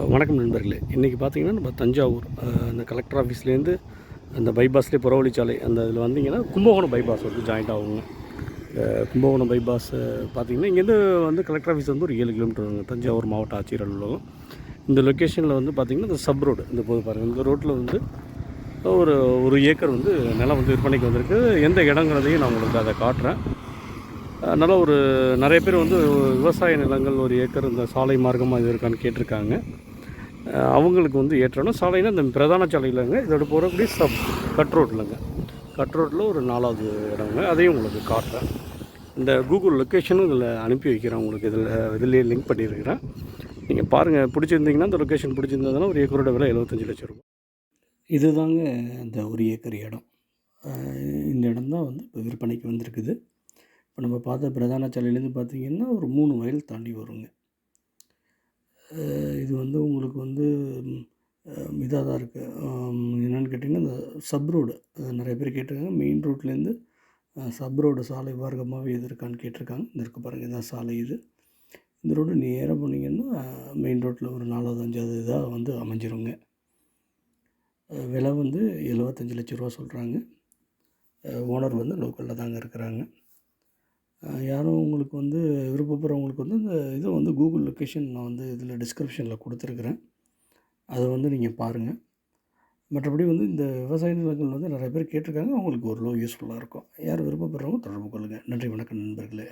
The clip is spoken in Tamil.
வணக்கம் நண்பர்களே. இன்றைக்கி பார்த்தீங்கன்னா நம்ம தஞ்சாவூர் அந்த கலெக்டர் ஆஃபீஸ்லேருந்து அந்த பைபாஸ்லேயே புறவழிச்சாலை அந்த இதில் வந்தீங்கன்னா கும்பகோணம் பைபாஸ் வந்து ஜாயிண்ட் ஆகுங்க. கும்பகோணம் பைபாஸ் பார்த்தீங்கன்னா இங்கேருந்து வந்து கலெக்டர் ஆஃபீஸ் வந்து ஒரு ஏழு கிலோமீட்டர் வருங்க. தஞ்சாவூர் மாவட்ட ஆட்சியர் அலுவலகம் இந்த லொக்கேஷனில் வந்து பார்த்திங்கன்னா இந்த சப் ரோடு இந்த போது பாருங்கள் இந்த ரோட்டில் வந்து ஒரு ஒரு ஏக்கர் வந்து நிலம் வந்து விற்பனைக்கு வந்திருக்கு. எந்த இடங்கிறதையும் நான் உங்களுக்கு அதை காட்டுறேன். அதனால் ஒரு நிறைய பேர் வந்து விவசாய நிலங்கள் ஒரு ஏக்கர் இந்த சாலை மார்க்கமாக இது இருக்கான்னு கேட்டிருக்காங்க. அவங்களுக்கு வந்து ஏற்றணும். சாலைன்னா இந்த பிரதான சாலையிலங்க இதோட போகிறபடி சப் கட் ரோட்லங்க கட் ரோட்டில் ஒரு நாலாவது இடங்க. அதையும் உங்களுக்கு காட்டுறேன். இந்த கூகுள் லொக்கேஷனும் இதில் அனுப்பி வைக்கிறேன். உங்களுக்கு இதில் இதுலேயே லிங்க் பண்ணியிருக்கிறேன். நீங்கள் பாருங்கள் பிடிச்சிருந்தீங்கன்னா இந்த லொக்கேஷன் பிடிச்சிருந்ததுன்னா ஒரு ஏக்கரோட விலை எழுபத்தஞ்சு லட்சம் ரூபாய். இதுதாங்க இந்த ஒரு ஏக்கர் இடம். இந்த இடம் தான் வந்து இப்போ விற்பனைக்கு வந்திருக்குது. இப்போ நம்ம பார்த்த பிரதான சாலையிலேருந்து பார்த்தீங்கன்னா ஒரு மூணு மைல் தாண்டி வருங்க. இது வந்து உங்களுக்கு வந்து இதாக தான் இருக்குது என்னென்னு கேட்டிங்கன்னா இந்த சப் ரோடு நிறைய பேர் கேட்டிருக்காங்க. மெயின் ரோட்லேருந்து சப் ரோடு சாலை மார்க்கமாகவே எது இருக்கான்னு கேட்டிருக்காங்க. இந்த இருக்குது பாருங்கள் இதான் சாலை இது. இந்த ரோடு நேராக போனீங்கன்னா மெயின் ரோட்டில் ஒரு நாலாவது அஞ்சாவது இதாக வந்து அமைஞ்சிருங்க. விலை வந்து எழுபத்தஞ்சு லட்ச ரூபா சொல்கிறாங்க ஓனர் வந்து லோக்கலில் தாங்க இருக்கிறாங்க. யாரும் உங்களுக்கு வந்து விருப்பப்படுறவங்களுக்கு வந்து இந்த இதை வந்து கூகுள் லொக்கேஷன் நான் வந்து இதில் டிஸ்கிரிப்ஷனில் கொடுத்துருக்குறேன். அதை வந்து நீங்கள் பாருங்கள் மற்றபடி வந்து இந்த விவசாய நிலங்கள் வந்து நிறைய பேர் கேட்டிருக்காங்க. அவங்களுக்கு ஓரளவு யூஸ்ஃபுல்லாக இருக்கும். யார் விருப்பப்படுறவங்க தொடர்பு கொள்ளுங்கள் நன்றி வணக்கம் நண்பர்களே.